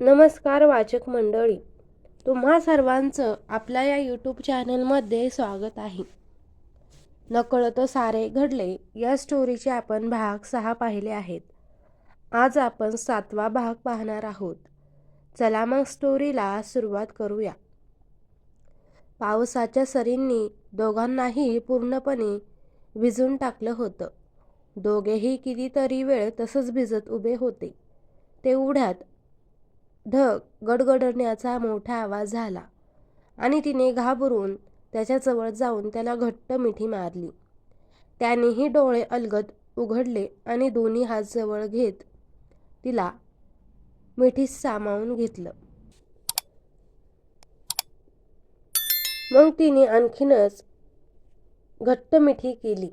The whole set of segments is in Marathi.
नमस्कार वाचक मंडळी. तुम्हा सर्वांचं आपल्या या यूट्यूब चॅनलमध्ये स्वागत आहे. नकळत सारे घडले या स्टोरीचे आपण भाग सहा पाहिले आहेत. आज आपण सातवा भाग पाहणार आहोत. चला मग स्टोरीला सुरुवात करूया. पावसाच्या सरींनी दोघांनाही पूर्णपणे भिजून टाकलं होतं. दोघेही कितीतरी वेळ तसंच भिजत उभे होते. तेवढ्यात ढग गडगडण्याचा मोठा आवाज झाला आणि तिने घाबरून त्याच्याजवळ जाऊन त्याला घट्ट मिठी मारली. त्यानेही डोळे अलगद उघडले आणि दोन्ही हात जवळ घेत तिला मिठीत सामावून घेतलं. मग तिने आणखीनच घट्ट मिठी केली.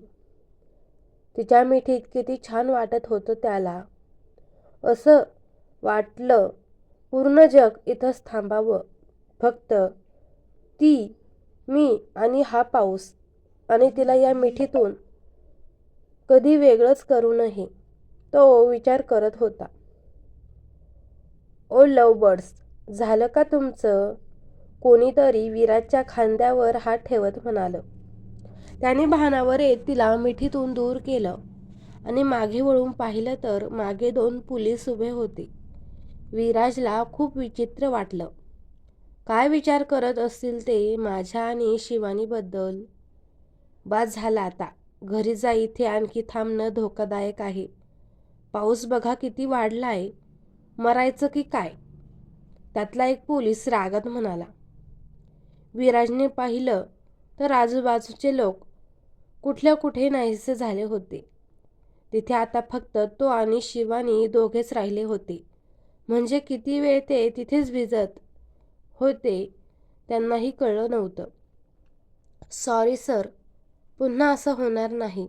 तिच्या मिठीत किती छान वाटत होतं त्याला. असं वाटलं पूर्ण जग इथंच थांबावं. फक्त ती मी आणि हा पाऊस आणि तिला या मिठीतून कधी वेगळंच करू नये तो विचार करत होता. ओ लव बर्ड्स झालं का तुमचं? कोणीतरी विराजच्या खांद्यावर हात ठेवत म्हणालं. त्याने भानावर येत तिला मिठीतून दूर केलं आणि मागे वळून पाहिलं तर मागे दोन पुलीस उभे होते. विराजला खूप विचित्र वाटलं. काय विचार करत असतील ते माझ्या आणि शिवानीबद्दल? बाद झाला आता. घरी जा इथे आणखी थांबणं धोकादायक आहे. पाऊस बघा किती वाढला आहे मरायचं की काय? त्यातला एक पोलीस रागात म्हणाला. विराजने पाहिलं तर आजूबाजूचे लोक कुठल्या कुठे नाहीसे झाले होते. तिथे आता फक्त तो आणि शिवानी दोघेच राहिले होते. म्हणजे किती वेळ ते तिथेच भिजत होते त्यांनाही कळलं नव्हतं. Sorry sir. पुन्हा असं होणार नाही.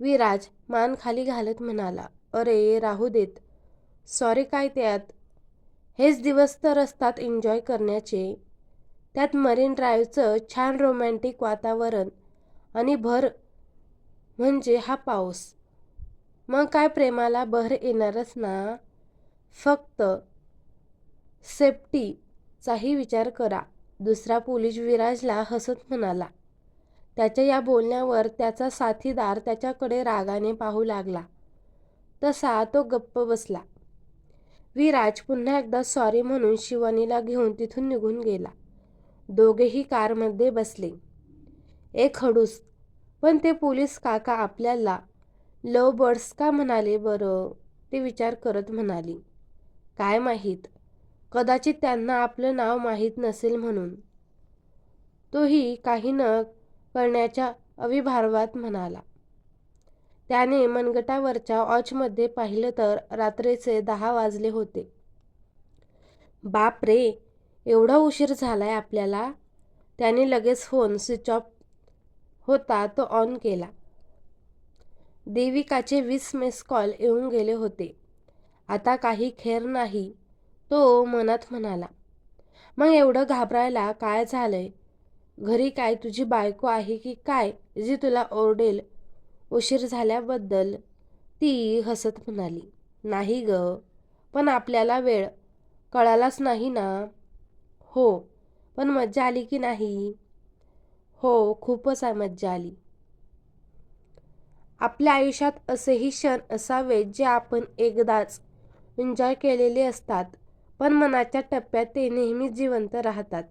विराज मान खाली घालत म्हणाला अरे राहू देत. सॉरी काय त्यात? हेच दिवस तर असतात एन्जॉय करण्याचे. त्यात मरीन ड्राईव्हचं छान रोमॅन्टिक वातावरण आणि भर म्हणजे हा पाऊस. मग काय प्रेमाला बहर येणारच ना? फक्त सेफ्टीचाही विचार करा. दुसरा पोलीस विराजला हसत म्हणाला. त्याच्या या बोलण्यावर त्याचा साथीदार त्याच्याकडे रागाने पाहू लागला. तसा तो गप्प बसला. विराज पुन्हा एकदा सॉरी म्हणून शिवानीला घेऊन तिथून निघून गेला. दोघेही कारमध्ये बसले. एक हडूस पण ते पोलीस काका आपल्याला लव बर्ड्स का म्हणाले बरं? ते विचार करत म्हणाली. काय माहीत? कदाचित त्यांना आपलं नाव माहीत नसेल म्हणून. तोही काही न करण्याच्या अविभार्वात म्हणाला. त्याने मनगटावरच्या वॉचमध्ये पाहिलं तर रात्रीचे दहा वाजले होते. बाप रे एवढा उशीर झालाय आपल्याला? त्याने लगेच फोन स्विच ऑफ होता तो ऑन केला. देविकाचे वीस मिस कॉल येऊन गेले होते. आता काही खेर नाही तो मनात म्हणाला. मग एवढं घाबरायला काय झालंय? घरी काय तुझी बायको आहे की काय जी तुला ओरडेल? उशीर झाल्याबद्दल ती हसत म्हणाली. नाही ग पण आपल्याला वेळ. कळालाच नाही ना? हो पण मज्जा आली की नाही? हो खूपच मज्जा आली. आपल्या आयुष्यात असेही क्षण असावेत जे आपण एकदाच एन्जॉय केलेले असतात. पण मनाच्या टप्प्यात ते नेहमीच जिवंत राहतात.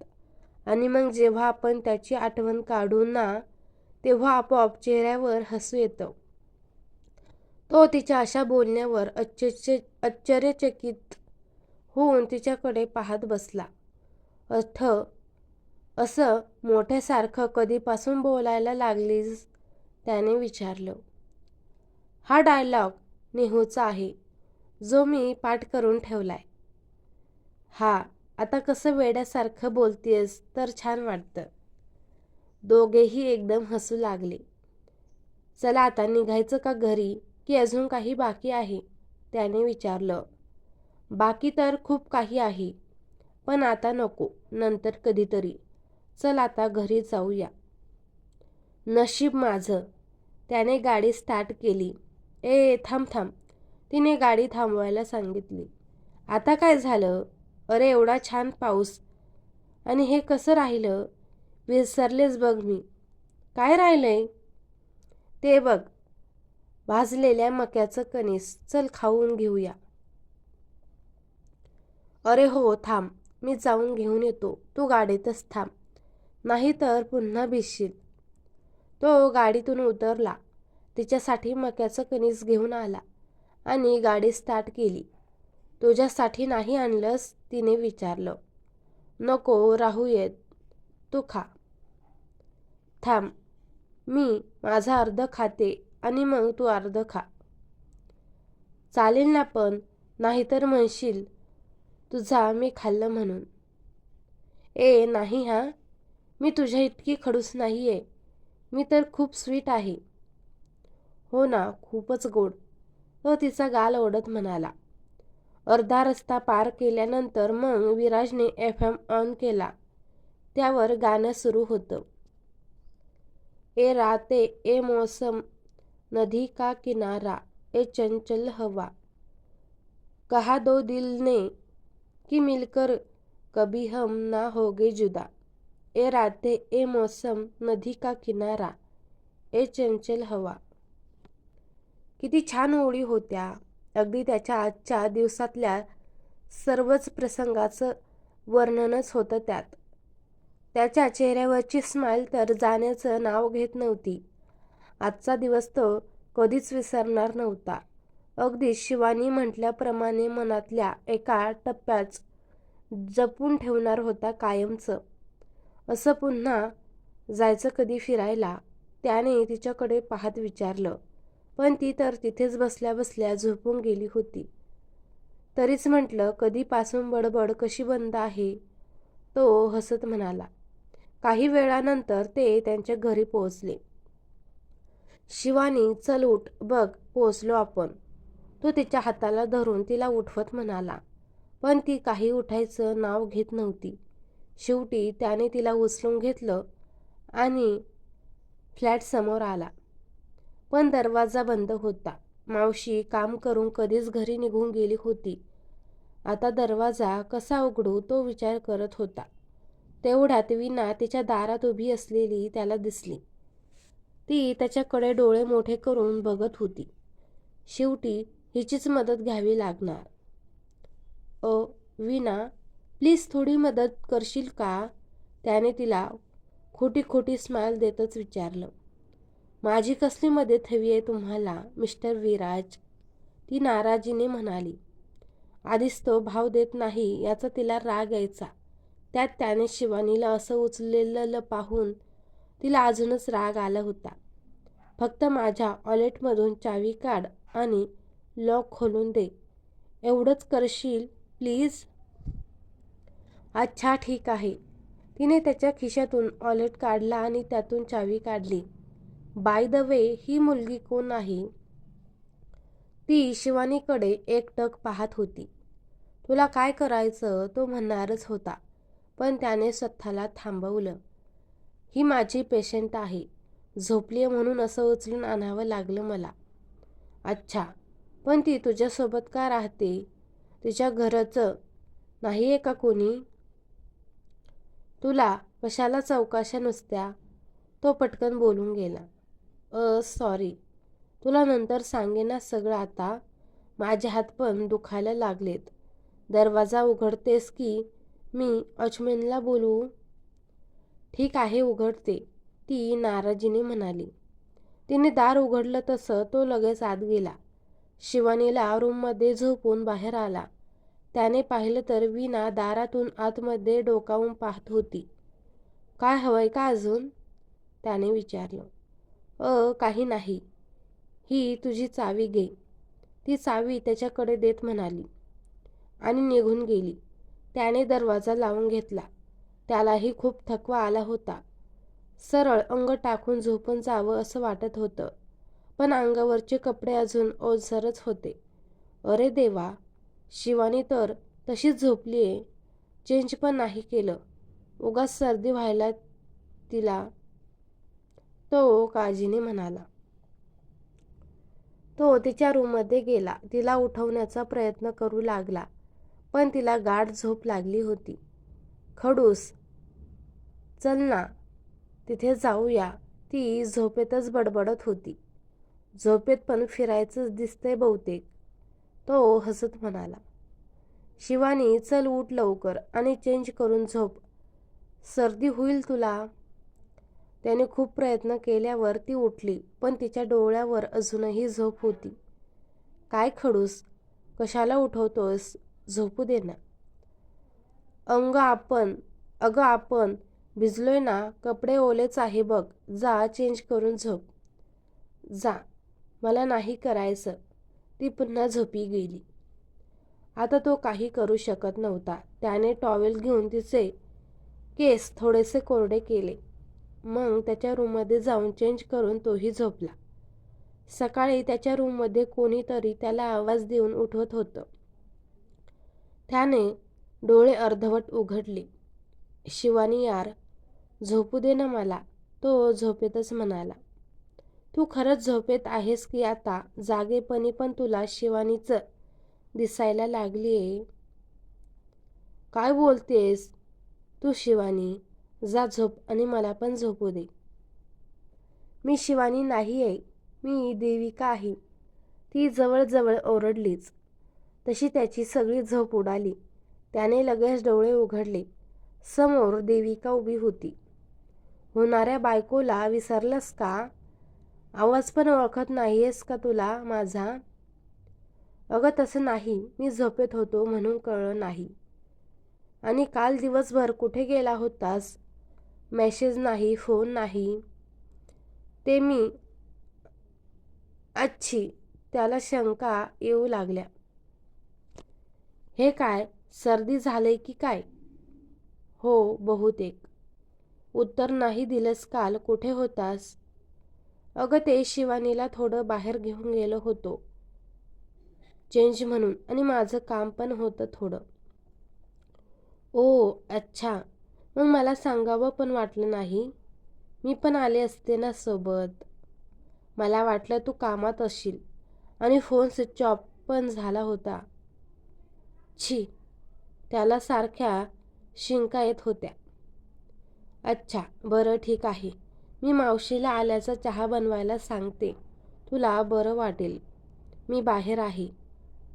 आणि मग जेव्हा आपण त्याची आठवण काढू ना तेव्हा आपोआप चेहऱ्यावर हसू येतं. तो तिच्या अशा बोलण्यावर आश्चर्य आश्चर्यचकित होऊन तिच्याकडे पाहत बसला. अथ असं मोठ्यासारखं कधीपासून बोलायला लागलीस? त्याने विचारलं. हा डायलॉग नेहूचा आहे. जो मी पाठ करून ठेवलाय. हा आता कसं वेड्यासारखं बोलतेस तर छान वाटतं. दोघेही एकदम हसू लागले. चला आता निघायचं का घरी की अजून काही बाकी आहे? त्याने विचारलं. बाकी तर खूप काही आहे पण आता नको नंतर कधीतरी. चल आता घरी जाऊया. नशीब माझं त्याने गाडी स्टार्ट केली. ए थांब थांब. तिने गाडी थांबवायला सांगितली. आता काय झालं? अरे एवढा छान पाऊस. आणि हे कसं राहिलं? विसरलेच बघ मी. काय राहिलंय? ते बघ. भाजलेल्या मक्याचं कणीस. चल खाऊन घेऊया. अरे हो थांब. मी जाऊन घेऊन येतो. तू गाडीतच थांब. नाहीतर पुन्हा भिजशील. तो गाडीतून उतरला. तिच्यासाठी मक्याचं कणीस घेऊन आला. आणि गाडी स्टार्ट केली. तुझ्यासाठी नाही आणलंस तिने विचारलं. नको राहू येत. तू खा. थांब. मी माझा अर्ध खाते आणि मग तू अर्ध खा. चालेल ना पण नाहीतर म्हणशील तुझा मी खाल्लं म्हणून. ए नाही हा. मी तुझ्या इतकी खडूस नाही आहे मी तर खूप स्वीट आहे. हो ना खूपच गोड. व तिचा गाल ओढत म्हणाला. अर्धा रस्ता पार केल्यानंतर मग विराजने एफ एम ऑन केला. त्यावर गाणं सुरू होतं. ए राते ए मौसम नदी का किनारा ए चंचल हवा. कहा दो दिल ने कि मिलकर कभी हम ना होगे जुदा. ए राते ए मौसम नदी का किनारा ए चंचल हवा. किती छान ओळी होत्या. अगदी त्याच्या आजच्या दिवसातल्या सर्वच प्रसंगाचं वर्णनच होतं त्यात. त्याच्या चेहऱ्यावरची स्माईल तर जाण्याचं नाव घेत नव्हती. आजचा दिवस तो कधीच विसरणार नव्हता. अगदी शिवानी म्हटल्याप्रमाणे मनातल्या एका टप्प्याच जपून ठेवणार होता कायमचं. असं पुन्हा जायचं कधी फिरायला? त्याने तिच्याकडे पाहत विचारलं. पण ती तर तिथेच बसल्या बसल्या झोपून गेली होती. तरीच म्हटलं कधीपासून बडबड कशी बंद आहे? तो हसत म्हणाला. काही वेळानंतर ते त्यांच्या घरी पोहोचले. शिवानी चल उठ बघ पोहोचलो आपण. तो तिच्या हाताला धरून तिला उठवत म्हणाला. पण ती काही उठायचं नाव घेत नव्हती. शेवटी त्याने तिला उचलून घेतलं आणि फ्लॅट समोर आला. पण दरवाजा बंद होता. मावशी काम करून कधीच घरी निघून गेली होती. आता दरवाजा कसा उघडू तो विचार करत होता. तेवढ्यात विना तिच्या दारात उभी असलेली त्याला दिसली. ती त्याच्याकडे डोळे मोठे करून बघत होती. शेवटी हिचीच मदत घ्यावी लागणार. अ विना प्लीज थोडी मदत करशील का? त्याने तिला खोटी खोटी स्माईल देतच विचारलं. माझी कसली मदत हवी आहे तुम्हाला मिस्टर विराज? ती नाराजीने म्हणाली. आधीच तो भाव देत नाही याचा तिला राग यायचा. त्यात त्याने शिवानीला असं उचललेलं पाहून तिला अजूनच राग आला होता. फक्त माझ्या ऑलेटमधून चावी काढ आणि लॉक खोलून दे. एवढंच करशील प्लीज? अच्छा ठीक आहे. तिने त्याच्या खिशातून ऑलेट काढला आणि त्यातून चावी काढली. बाय द वे ही मुलगी कोण आहे? ती शिवानीकडे एकटक पाहत होती. तुला काय करायचं? तो म्हणणारच होता पण त्याने स्वतःला थांबवलं. ही माझी पेशंट आहे. झोपली म्हणून असं उचलून आणावं लागलं मला. अच्छा पण ती तुझ्यासोबत का राहते? तिच्या घराचं नाही आहे का कोणी? तुला कशाला चौकाशा नुसत्या? तो पटकन बोलून गेला. सॉरी तुला नंतर सांगेना सगळं आता. माझे हात पण दुखायला लागलेत. दरवाजा उघडतेस की मी अजमेनला बोलू? ठीक आहे उघडते ती नाराजीने म्हणाली. तिने दार उघडलं तसं तो लगेच आत गेला. शिवानीला रूममध्ये झोपून बाहेर आला. त्याने पाहिलं तर विना दारातून आतमध्ये डोकावून पाहत होती. काय हवंय का अजून? त्याने विचारलं. अ काही नाही. ही तुझी चावी घे. ती चावी त्याच्याकडे देत म्हणाली. आणि निघून गेली. त्याने दरवाजा लावून घेतला. त्यालाही खूप थकवा आला होता. सरळ अंग टाकून झोपून जावं असं वाटत होतं. पण अंगावरचे कपडे अजून ओलसरच होते. अरे देवा! शिवानी तर तशीच झोपली आहे चेंज पण नाही केलं. उगाच सर्दी व्हायला तिला तो काळजीने म्हणाला. तो तिच्या रूममध्ये गेला. तिला उठवण्याचा प्रयत्न करू लागला पण तिला गाढ झोप लागली होती. खडूस चल ना तिथे जाऊया. ती झोपेतच बडबडत होती. झोपेत पण फिरायचंच दिसतंय बहुतेक तो हसत म्हणाला. शिवानी चल उठ लवकर आणि चेंज करून झोप. सर्दी होईल तुला? त्याने खूप प्रयत्न केल्यावर ती उठली पण तिच्या डोळ्यावर अजूनही झोप होती. काय खडूस? कशाला उठवतोस झोपू दे ना. अंग आपण अगं आपण भिजलोय ना कपडे ओलेच आहे बघ जा चेंज करून झोप. जा मला नाही करायचं. ती पुन्हा झोपी गेली. आता तो काही करू शकत नव्हता. त्याने टॉवेल घेऊन तिचे केस थोडेसे कोरडे केले. मग त्याच्या रूममध्ये जाऊन चेंज करून तोही झोपला. सकाळी त्याच्या रूममध्ये कोणीतरी त्याला आवाज देऊन उठवत होतं. त्याने डोळे अर्धवट उघडले. शिवानी यार झोपू दे ना मला तो झोपेतच म्हणाला. तू खरंच झोपेत आहेस की आता? जागेपणी पण तुला शिवानीचं दिसायला लागली आहे काय बोलतेस तू शिवानी? जा झोप आणि मला पण झोपू दे. मी शिवानी नाही आहे मी देविका आहे. ती जवळजवळ ओरडलीच. तशी त्याची सगळी झोप उडाली. त्याने लगेच डोळे उघडले. समोर देविका उभी होती. होणाऱ्या बायकोला विसरलंस का? आवाज पण ओळखत नाहीयेस का तुला माझा? अगं तसं नाही. मी झोपेत होतो म्हणून कळलं नाही. आणि काल दिवसभर कुठे गेला होतास? मेसेज नाही फोन नाही. ते मी अच्छी त्याला शंका येऊ लागल्या. हे काय सर्दी झाले की काय? हो बहुतेक. उत्तर नाही दिलंस काल कुठे होतास? अगं ते शिवानीला थोडं बाहेर घेऊन गेलो होतो. चेंज म्हणून आणि माझं काम पण होतं थोडं. ओ अच्छा. मग मला सांगावं पण वाटलं नाही. मी पण आले असते ना सोबत. मला वाटलं तू कामात असशील आणि फोन स्विच ऑफ पण झाला होता. छी त्याला सारख्या शिंका येत होत्या. अच्छा बरं ठीक आहे. मी मावशीला आल्याचा चहा बनवायला सांगते. तुला बरं वाटेल. मी बाहेर आहे.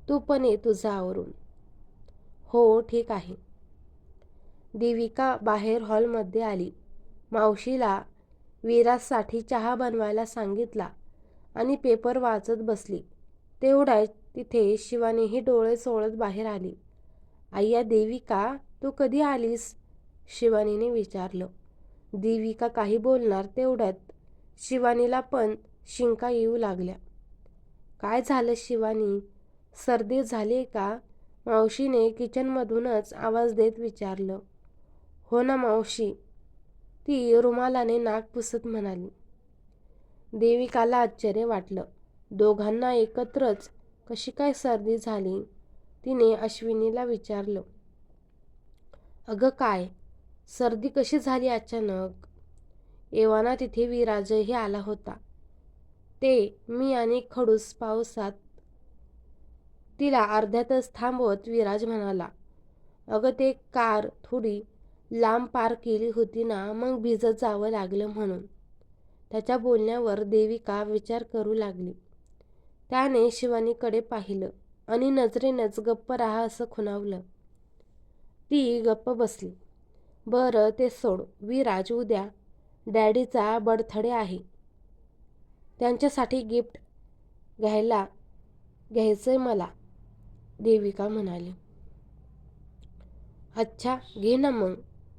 तू पण ये तुझा आवरून हो ठीक आहे. देविका बाहेर हॉलमध्ये आली. मावशीला विराजसाठी चहा बनवायला सांगितला आणि पेपर वाचत बसली. तेवढ्याच तिथे शिवानीही डोळे सोळत बाहेर आली. आय्या देविका तू कधी आलीस? शिवानीने विचारलं. देविका काही बोलणार तेवढ्यात. शिवानीला पण शिंका येऊ लागल्या. काय झालं शिवानी? सर्दी झाली का? मावशीने किचनमधूनच आवाज देत विचारलं. हो ना मावशी. ती रुमालाने नाक पुसत म्हणाली. देविकाला आश्चर्य वाटलं. दोघांना एकत्रच कशी काय सर्दी झाली? तिने अश्विनीला विचारलं. अगं काय? सर्दी कशी झाली अचानक? एव्हाना तिथे विराजही आला होता. ते मी आणि खडूस पावसात तिला अर्ध्यातच थांबवत विराज म्हणाला. अगं ते कार थोडी लांब पार केली होती ना मग भिजत जावं लागलं म्हणून. त्याच्या बोलण्यावर देविका विचार करू लागली? त्याने शिवानीकडे पाहिलं आणि नजरेनंच गप्प राहा असं खुणावलं. ती गप्प बसली. बरं ते सोड. विराज उद्या डॅडीचा बडथडे आहे. त्यांच्यासाठी गिफ्ट घ्यायला घ्यायचंय मला देविका म्हणाली. अच्छा घे ना मग.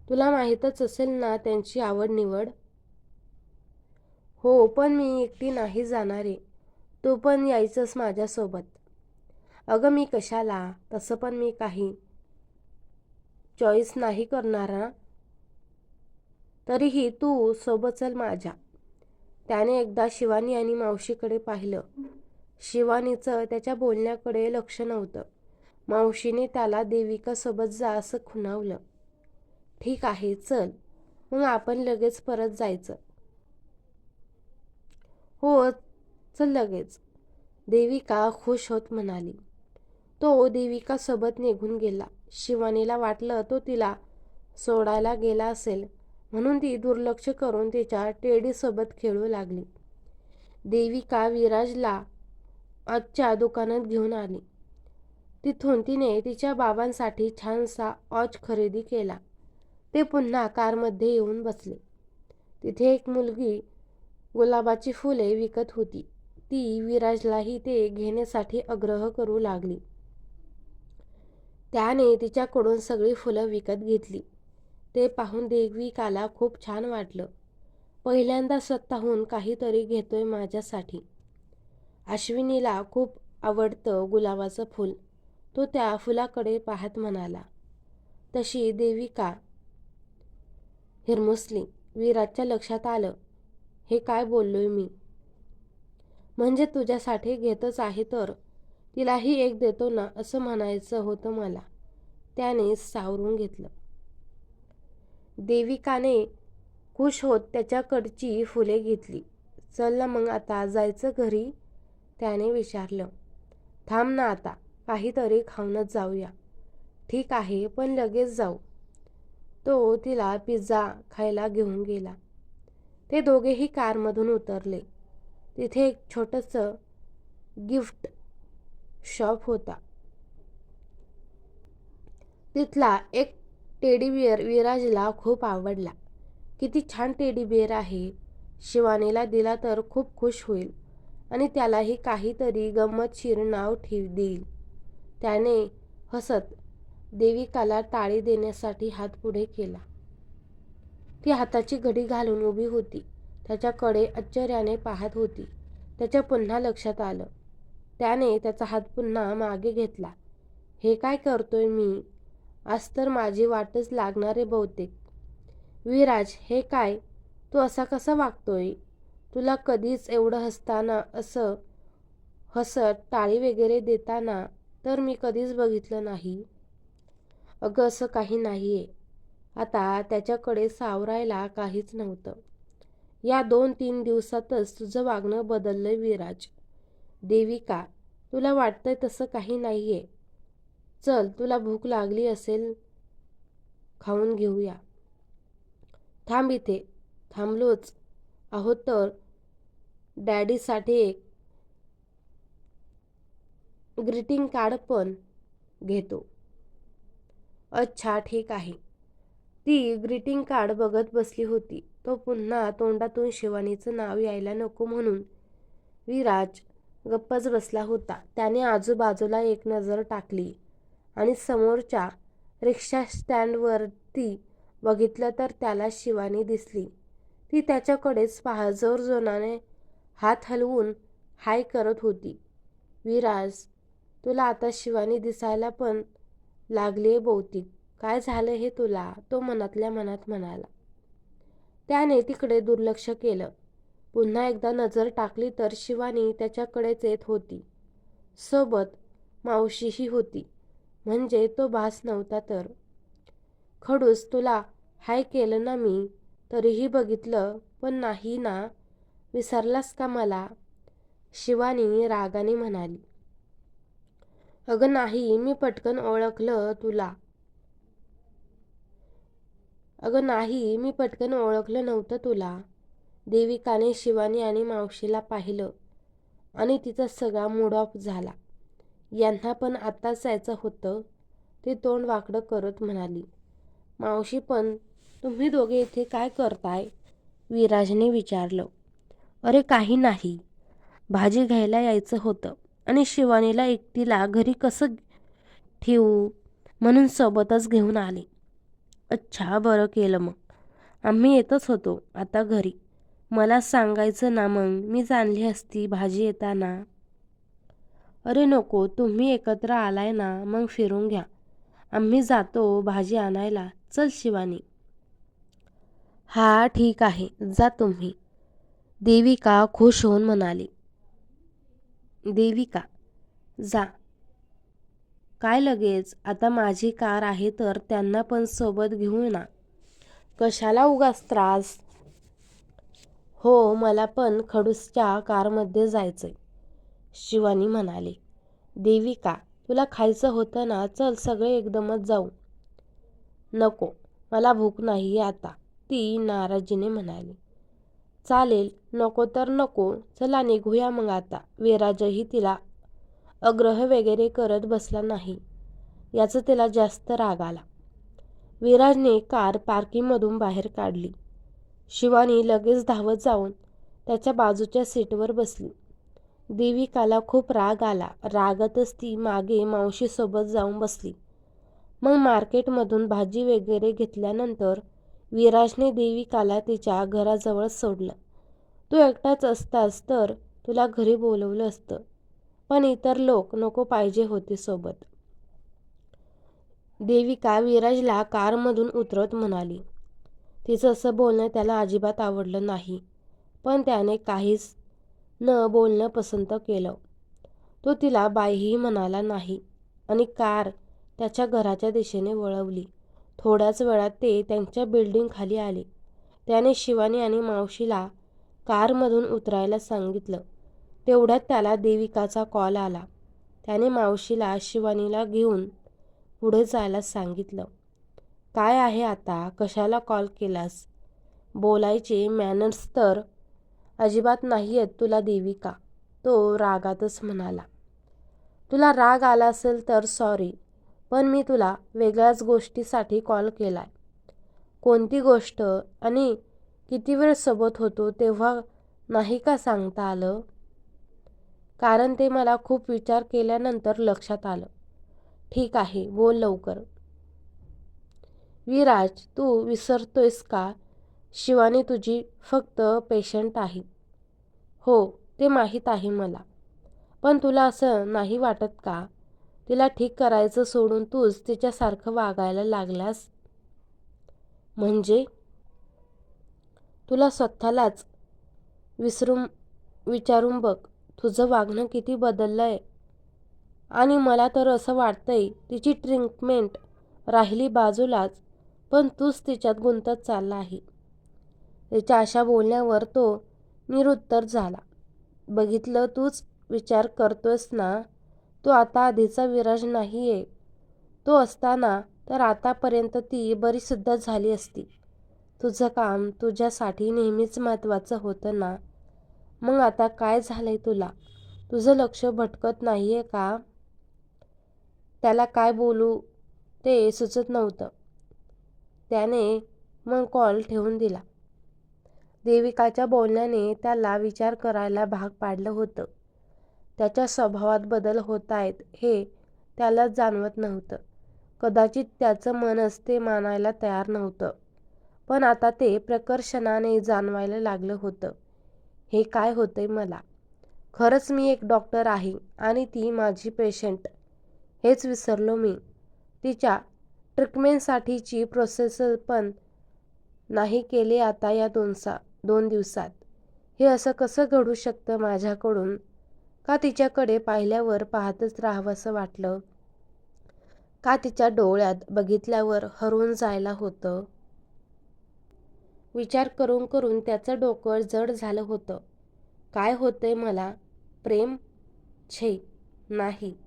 तुला माहीतच असेल ना त्यांची आवड निवड हो पण मी एकटी नाही जाणार. आहे तू पण यायचंस माझ्यासोबत. अगं मी कशाला? तसं पण मी काही चॉईस नाही करणार ना तरीही तू सोबत चल माझ्या. त्याने एकदा शिवानी आणि मावशीकडे पाहिलं. शिवानीचं त्याच्या बोलण्याकडे लक्ष नव्हतं. मावशीने त्याला देविकासोबत जा असं खुणावलं. ठीक आहे चल. मग आपण लगेच परत जायचं. हो चल लगेच. देविका खुश होत म्हणाली. तो देविका सोबत निघून गेला. शिवानीला वाटलं तो तिला सोडायला गेला असेल. म्हणून ती दुर्लक्ष करून तिच्या टेडीसोबत खेळू लागली. देविका विराजला आजच्या दुकानात घेऊन आली. तिथून तिने तिच्या बाबांसाठी छानसा ऑच खरेदी केला. ते पुन्हा कारमध्ये येऊन बसले. तिथे एक मुलगी गुलाबाची फुले विकत होती. ती विराजलाही ते घेण्यासाठी आग्रह करू लागली. त्याने तिच्याकडून सगळी फुलं विकत घेतली. ते पाहून देविकाला खूप छान वाटलं. पहिल्यांदा स्वतःहून काहीतरी घेतोय माझ्यासाठी. अश्विनीला खूप आवडतं गुलाबाचं फूल. तो त्या फुलाकडे पाहत म्हणाला. तशी देविका हिरमुसली विराजच्या लक्षात आलं. हे काय बोललोय मी? म्हणजे तुझ्यासाठी घेतच आहे तर? तिलाही एक देतो ना असं म्हणायचं होतं मला. त्याने सावरून घेतलं. देविकाने खुश होत त्याच्याकडची फुले घेतली. चल ना मग आता जायचं घरी? त्याने विचारलं. थांब ना आता काहीतरी खाऊनच जाऊया. ठीक आहे पण लगेच जाऊ. तो तिला पिझ्झा खायला घेऊन गेला. ते दोघेही कारमधून उतरले. तिथे एक छोटंसं गिफ्ट शॉप होता. तिथला एक टेडी बिअर विराजला खूप आवडला. किती छान टेडी बिअर आहे. शिवानीला दिला तर खूप खुश होईल आणि त्यालाही काहीतरी गंमतशीर नाव ठेव देईल. त्याने हसत देविकाला टाळी देण्यासाठी हात पुढे केला. ती हाताची घडी घालून उभी होती. त्याच्याकडे आश्चर्याने पाहत होती. त्याच्या पुन्हा लक्षात आलं. त्याने त्याचा हात पुन्हा मागे घेतला. हे काय करतोय मी? आज तर माझी वाटच लागणारे बहुतेक. विराज हे काय? तू असा कसा वागतोय? तुला कधीच एवढं हसताना असं हसत टाळी वगैरे देताना तर मी कधीच बघितलं नाही. अगं असं काही नाही आहे आता त्याच्याकडे सावरायला काहीच नव्हतं. या दोन तीन दिवसातच तुझं वागणं बदललंय विराज. देविका तुला वाटतंय तसं काही नाही आहे चल तुला भूक लागली असेल खाऊन घेऊया. थांब इथे. थांबलोच. आहोत तर डॅडीसाठी एक ग्रीटिंग कार्ड पण घेतो. अच्छा ठीक आहे. ती ग्रीटिंग कार्ड बघत बसली होती. तो पुन्हा तोंडातून शिवानीचं नाव यायला नको म्हणून विराज गप्पच बसला होता. त्याने आजूबाजूला एक नजर टाकली आणि समोरच्या रिक्षा स्टँडवरती बघितलं तर त्याला शिवानी दिसली. ती त्याच्याकडेच पाहजोर जोनाने हात हलवून हाय करत होती. विराज तुला आता शिवानी दिसायला पण लागली बहुतेक. काय झालं हे तुला? तो मनातल्या मनात म्हणाला. त्याने तिकडे दुर्लक्ष केलं. पुन्हा एकदा नजर टाकली तर शिवानी त्याच्याकडेच येत होती. सोबत मावशीही होती. म्हणजे तो भास नव्हता तर. खडूस तुला हाय केलं ना मी? तरीही बघितलं पण नाही ना? विसरलास का मला? शिवानी रागाने म्हणाली. अगं नाही मी पटकन ओळखलं तुला. अगं नाही मी पटकन ओळखलं नव्हतं तुला. देविकाने शिवानी आणि मावशीला पाहिलं आणि तिचा सगळा मूड ऑफ झाला. यांना पण आत्ताच जायचं होतं. ते तोंड वाकडं करत म्हणाली मावशी पण तुम्ही दोघे इथे काय करताय? विराजने विचारलं. अरे काही नाही. भाजी घ्यायला यायचं होतं. आणि शिवानीला एकटीला घरी कसं ठेवू? म्हणून सोबतच घेऊन आले. अच्छा बरं केलं मग. आम्ही येतच होतो आता घरी. मला सांगायचं ना मग मी जाणली असती भाजी येताना. अरे नको तुम्ही एकत्र आलाय ना मग फिरून घ्या. आम्ही जातो भाजी आणायला. चल शिवानी. हा ठीक आहे. जा तुम्ही. देविका खुश होऊन म्हणाली. देविका जा. काय लगेच? आता माझी कार आहे तर त्यांना पण सोबत घेऊ ना. कशाला उगाच त्रास? हो मला पण खडूसच्या कारमध्ये जायचंय शिवानी म्हणाली. देविका तुला खायचं होतं ना? चल सगळे एकदमच जाऊ. नको मला भूक नाही आता ती नाराजीने म्हणाली. चालेल नको तर नको. चला निघूया मग आता. विराजही तिला अग्रह वगैरे करत बसला नाही. याचं तिला जास्त राग आला. विराजने कार पार्किंगमधून बाहेर काढली. शिवानी लगेच धावत जाऊन त्याच्या बाजूच्या सीटवर बसली. देविकाला खूप राग आला. रागातच ती मागे मावशीसोबत जाऊन बसली. मग मार्केटमधून भाजी वगैरे घेतल्यानंतर विराजने देविकाला तिच्या घराजवळ सोडलं. तू एकटाच असतास तर तुला घरी बोलवलं असतं. पण इतर लोक नको पाहिजे होते सोबत. देविका विराजला कारमधून उतरत म्हणाली. तिचं असं बोलणं त्याला अजिबात आवडलं नाही. पण त्याने काहीच न बोलणं पसंत केलं. तो तिला बाईही म्हणाला नाही आणि कार त्याच्या घराच्या दिशेने वळवली. थोड्याच वेळात ते त्यांच्या बिल्डिंगखाली आले. त्याने शिवानी आणि मावशीला कारमधून उतरायला सांगितलं. तेवढ्यात त्याला देविकाचा कॉल आला. त्याने मावशीला शिवानीला घेऊन पुढे जायला सांगितलं. काय आहे आता? कशाला कॉल केलास? बोलायचे मॅनर्स तर अजिबात नाही आहेत तुला देविका. तो रागातच म्हणाला. तुला राग आला असेल तर सॉरी. पण मी तुला वेगळ्याच गोष्टीसाठी कॉल केला आहे कोणती गोष्ट आणि किती वेळ सोबत होतो तेव्हा नाही का सांगता आलं? कारण ते मला खूप विचार केल्यानंतर लक्षात आलं. ठीक आहे बोल लवकर. विराज तू विसरतोयस का? शिवानी तुझी फक्त पेशंट आहे. हो ते माहीत आहे मला. पण तुला असं नाही वाटत का? तिला ठीक करायचं सोडून तूच तिच्यासारखं वागायला लागलास. म्हणजे? तुला स्वतःलाच विसरून विचारून बघ तुझं वागणं किती बदललं आहे आणि मला तर असं वाटतंय तिची ट्रीटमेंट राहिली बाजूलाच पण तूच तिच्यात गुंतत चालला आहे. तिच्या अशा बोलण्यावर तो निरुत्तर झाला. बघितलं तूच विचार करतोयस ना? तो आता आधीचा विराज नाही आहे तो असताना तर आतापर्यंत ती बरीसुद्धा झाली असती. तुझं काम तुझ्यासाठी नेहमीच महत्त्वाचं होतं ना? मग आता काय झालं आहे तुला? तुझं लक्ष भटकत नाही आहे का? त्याला काय बोलू? ते सुचत नव्हतं. त्याने मग कॉल ठेवून दिला. देविकाच्या बोलण्याने त्याला विचार करायला भाग पाडलं होतं. त्याच्या स्वभावात बदल होत आहेत हे त्याला जाणवत नव्हतं. कदाचित त्याचं मनच ते मानायला तयार नव्हतं. पण आता ते प्रकर्षणाने जाणवायला लागलं होतं. हे काय होतंय मला? खरंच मी एक डॉक्टर आहे आणि ती माझी पेशंट. हेच विसरलो मी. तिच्या ट्रीटमेंटसाठीची प्रोसेस पण नाही केली आता या दोन सा दोन दिवसात. हे असं कसं घडू शकतं माझ्याकडून? का तिच्याकडे पाहिल्यावर पाहतच राहावंसं वाटलं? का तिच्या डोळ्यात बघितल्यावर हरवून जायला होतं? विचार करून करून त्याचं डोकं जड झालं होतं. काय होतंय मला? प्रेम? छे नाही.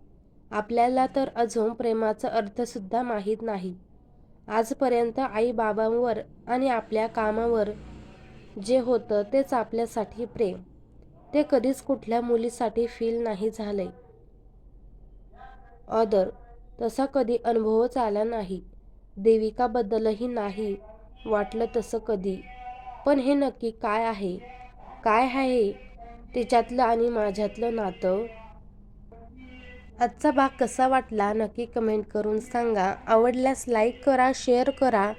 आपल्याला तर अजून प्रेमाचा अर्थसुद्धा माहीत नाही. आजपर्यंत आई बाबांवर आणि आपल्या कामावर जे होतं तेच आपल्यासाठी प्रेम. ते कधीच कुठल्या मुलीसाठी फील नाही झाले. ऑदर तसा कधी अनुभवच आला नाही. देविकाबद्दलही नाही वाटलं तसं कधी. पण हे नक्की काय आहे? काय आहे? तिच्यातलं आणि माझ्यातलं नातं? आजचा भाग कसा वाटला नक्की कमेंट करून सांगा. आवडल्यास लाईक करा शेअर करा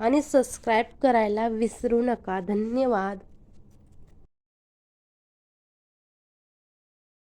आणि सबस्क्राईब करायला विसरू नका. धन्यवाद.